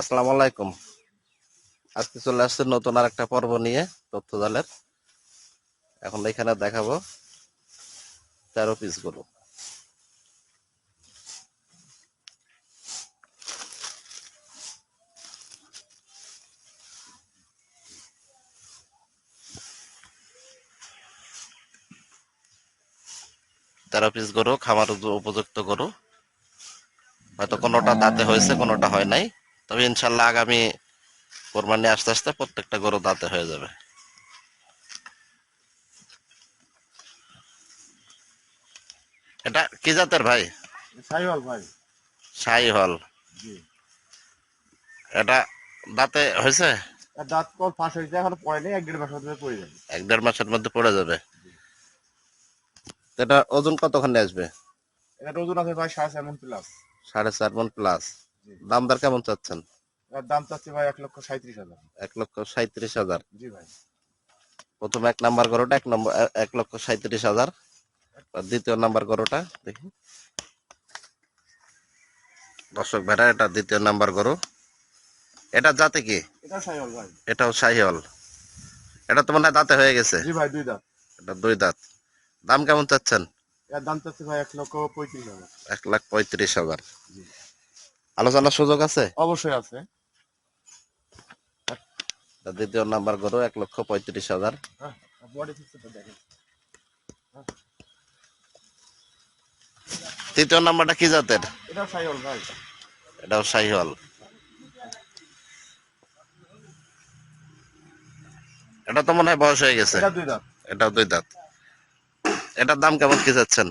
আসসালামু আলাইকুম। আজকে চলে আসছে নতুন আর একটা পর্ব নিয়ে, তথ্য জালের। এখন এখানে দেখাবো তেরো পিস গরু তেরো পিস গরু, খামার উপযুক্ত গরু। হয়তো কোনোটা দাঁতে হয়েছে, কোনোটা হয় নাই। তবে ইনশাল্লাহ আগামী কোরবানি আস্তে আস্তে প্রত্যেকটা গরু দাঁতে হয়ে যাবে। এটা কি জাতের ভাই? সাইওয়াল ভাই। এটা দাঁতে হয়েছে? দাঁত কল ফাঁস হয়েছে এখন পড়ে নেই এক দেড় মাস মধ্যে পড়ে যাবে। এক দেড় মাসের মধ্যে পড়ে যাবে? এটা ওজন কতখানি আসবে? এটা ওজন আছে ভাই সাড়ে চার মন প্লাস সাড়ে চার মন প্লাস। দাম দর কেমন চাচ্ছেন? দাম চাচ্ছে ভাই এক লক্ষ সাঁত্রিশ হাজার। এক লক্ষ সাঁত্রিশ হাজার। জি ভাই। প্রথম এক নাম্বার গরুটা এক নম্বর এক লক্ষ সাঁত্রিশ হাজার। দ্বিতীয় নাম্বার গরুটা দেখি। দর্শক ভাইরা এটা দ্বিতীয় নাম্বার গরু। এটা জাতে কি? এটাও শাহিওয়াল এটা তো মনে হয় দাঁতে হয়ে গেছে। জি ভাই দুই দাঁত। এটা দুই দাঁত। দাম কেমন চাচ্ছেন? এর দাম চাচ্ছে ভাই এক লক্ষ পঁয়ত্রিশ হাজার। এক লাখ পঁয়ত্রিশ হাজার। জি। আলোচনার সুযোগ আছে? অবশ্যই আছে। দ্বিতীয় নাম্বার গরু এক লক্ষ পঁয়ত্রিশ হাজার। তৃতীয় নাম্বারটা কি জাতের? এটাও শাহিওয়াল এটা তো মনে হয় বয়স হয়ে গেছে। এটা দুই দাঁত। এটাও দুই দাঁত। এটার দাম কেমন কি যাচ্ছেন?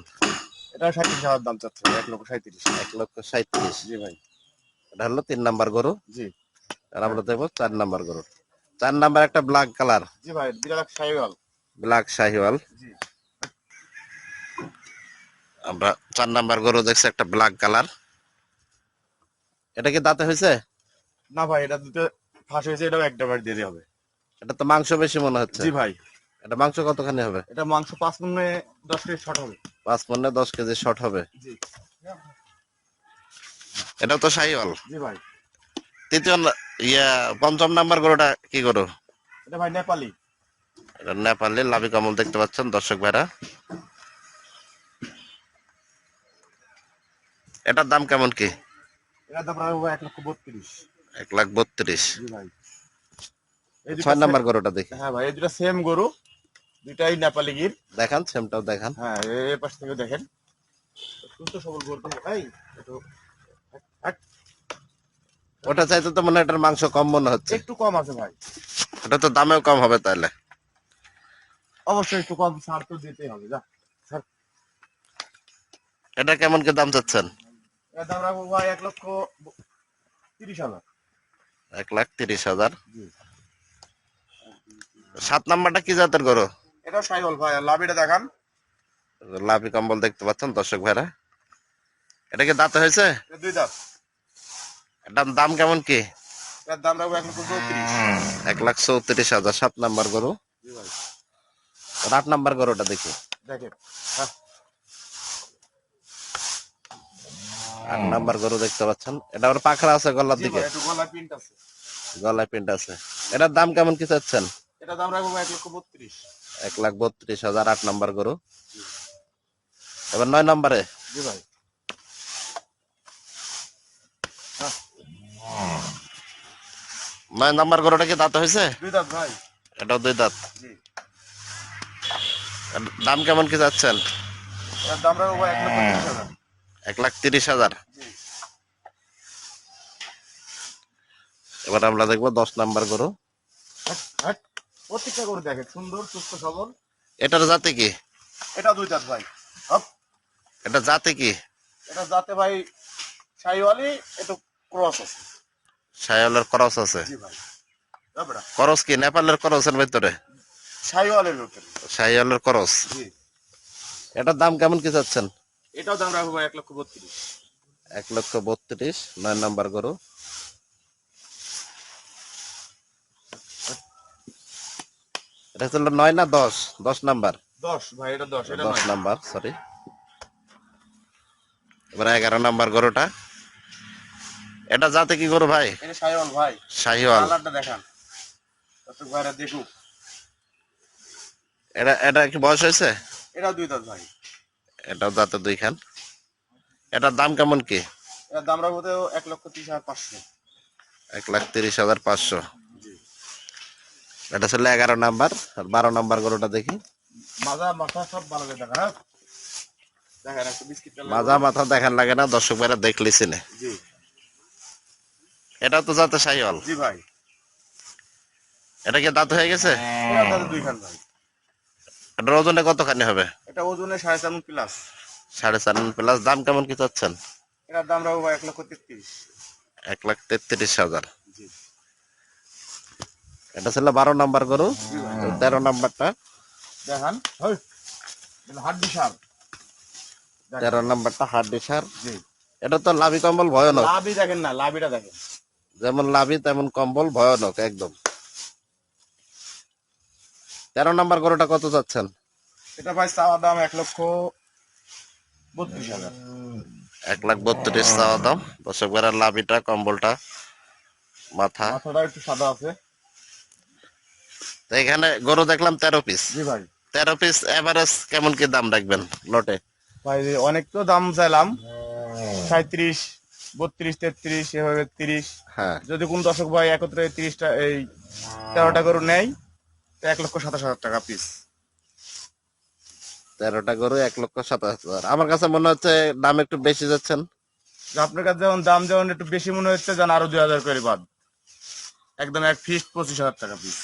এটা সাঁত্রিশ হাজার দাম চাচ্ছে এক লক্ষ সাঁত্রিশ। এক লক্ষ সাঁত্রিশ। জি ভাই। এটা হলো তিন নাম্বার গরু। জি। আর আমরা দেখব চার নাম্বার গরু। চার নাম্বার একটা ব্ল্যাক কালার জি ভাই লাখ সাইওয়াল ব্ল্যাক শাহিওয়াল। জি। আমরা চার নাম্বার গরু দেখছি একটা ব্ল্যাক কালার এটা কি দাঁতে হয়েছে? না ভাই এটা দুটো ফাঁস হয়েছে এটাও একটা বার দিয়ে হবে। এটা তো মাংস বেশি মনে হচ্ছে। জি ভাই। এটা মাংস কতখানি হবে? এটা মাংস পাঁচ মনে দশ কেজি শর্ট হবে। পাঁচ মনে দশ কেজি শর্ট হবে। জি। এটাও তো শাহিওয়াল জি ভাই। তৃতীয় ইয়া পঞ্চম নাম্বার গরুটা কি গরু? এটা ভাই নেপালি। এটা নেপালি লাভি কমল দেখতে পাচ্ছেন দর্শক ভাইরা। এটার দাম কেমন কি? এটার দাম এক লক্ষ বত্রিশ। এক লাখ বত্রিশ। ভাই। এই ছয় নাম্বার গরুটা দেখি। হ্যাঁ ভাই এই দুটো সেম গরু দুটাই নেপালি গির। দেখান সেমটাও দেখান। হ্যাঁ এ- পাশ থেকে দেখেন। সুস্থ সবল গরু এই একটু এক- ওটা চাইতে তো মনে এটার মাংস কম মনে হচ্ছে। একটু কম আছে ভাই। ওটা তো দামেও কম হবে তাহলে অবশ্যই একটু কম ছাড় তো দিতেই হবে যা এটা কেমন কি দাম চাচ্ছেন? এর দাম রাখব ভাই এক লক্ষ তিরিশ হাজার। এক লাখ তিরিশ হাজার। সাত নাম্বারটা কি জাতের গরু? এটা সাইবল ভাই লাভিটা দেখান। লাভি কম্বল দেখতে পাচ্ছেন দর্শক ভাইরা। এটা কি দাঁতে হয়েছে? দুই দাঁত। এটার দাম কেমন কি? এর দাম রাখব এক লক্ষ চৌত্রিশ। এক লাখ চৌত্রিশ হাজার সাত নাম্বার গরু। আট নাম্বার গরুটা দেখি। দেখেন হ্যাঁ। আট নাম্বার গরু দেখতে পাচ্ছেন। এটা আবার পাখরা আছে গলার দিকে? আছে। গলায় প্রিন্ট আছে। এটার দাম কেমন কি চাচ্ছেন? এটা দাম রাখব এক লক্ষ বত্রিশ। এক লাখ বত্রিশ হাজার আট নাম্বার গরু। এবার নয় নম্বরে? জি ভাই। নয় নাম্বার গরুটা কি দাঁত হয়েছে? দুই দাঁত ভাই। এটাও দুই দাঁত। দাম কেমন কি রাখব এক লাখ তিরিশ হাজার। এবার আমরা দেখব দশ নাম্বার গরু। প্রত্যেকটা করে দেখেন সুন্দর সুস্থ সবল। এটার জাতে কি? এটা দুই দাঁত ভাই। এটা জাতে কি? এটা যাতে ভাই শাহিওয়ালি একটু ক্রস আছে। সায়ালের করস আছে। করস কি? নেপালের করসের ভিতরে? সায়ালের করস এটার দাম কেমন কি চাচ্ছেন? এটাও দাম রাখব এক লক্ষ বত্রিশ। এক লক্ষ বত্রিশ নয় নাম্বার গরু। এটা হচ্ছে নয় না দশ? দশ নাম্বার? দশ ভাই এটা দশ দশ নাম্বার সরি এবার এগারো নাম্বার গরুটা। এটা যাতে কি করো ভাই? শাহিওয়াল দেখান। দেখুক। এটা এটা কি বয়স হয়েছে? এটাও দুই দাঁত ভাই। এটাও দাঁতে দুইখান। এটার দাম কেমন কি? এটার দাম রাখব এক লক্ষ তিরিশ হাজার পাঁচশো। এক লাখ তিরিশ হাজার পাঁচশো। এটা ছিল এগারো নাম্বার আর বারো নাম্বার গরুটা দেখি। মাজা মাথা সব ভালো দেখা হ্যাঁ। মাজা মাথা দেখান লাগে না দর্শক ভাইরা দেখলি চিনে। জি। এটা তো যাতে শাহিওয়াল জি ভাই। এটা কি দাঁত হয়ে গেছে? এটার দুই খান ভাই। এটার ওজনে কতখানি হবে? এটা ওজনে সাড়ে চার প্লাস সাড়ে চার প্লাস দাম কেমন কি চাচ্ছেন? এটার দাম রাখব এক লক্ষ তেত্রিশ। এক লাখ তেত্রিশ হাজার। এটা ছিল বারো নাম্বার গরু। তেরো নাম্বারটা। দেখান। হাড্ডি সার। তেরো নাম্বারটা হাড্ডি সার। জি। এটা তো লাভি কম্বল ভয়ানক। লাভই দেখেন না লাভিটা দেখেন। যেমন লাভি তেমন কম্বল ভয়ানক একদম। তেরো নাম্বার গরুটা কত চাচ্ছেন? এটা ভাই চাওয়া দাম এক লক্ষ বত্রিশ হাজার। এক লাখ বত্রিশ চাওয়া দাম। দর্শক বেড়া লাভিটা কম্বলটা মাথা। মাথাটা একটু সাদা আছে। তো এখানে গরু দেখলাম তেরো পিস জি ভাই। তেরো পিস এভারেজ কেমন কি দাম রাখবেন? লটে। ভাই অনেক তো দাম চাইলাম। সাঁত্রিশ বত্রিশ তেত্রিশ এভাবে তিরিশ। হ্যাঁ। যদি কোন দর্শক ভাই একত্রে তিরিশটা এই তেরোটা গরু নেয় তো এক লক্ষ সাতাশ হাজার টাকা পিস তেরোটা গরু এক লক্ষ সাতাশ হাজার। আমার কাছে মনে হচ্ছে দাম একটু বেশি যাচ্ছেন। আপনার কাছে যেমন দাম যেমন একটু বেশি মনে হচ্ছে যেন আরও দুই হাজার করে বাদ। একদম এক ফিস্ট পঁচিশ হাজার টাকা পিস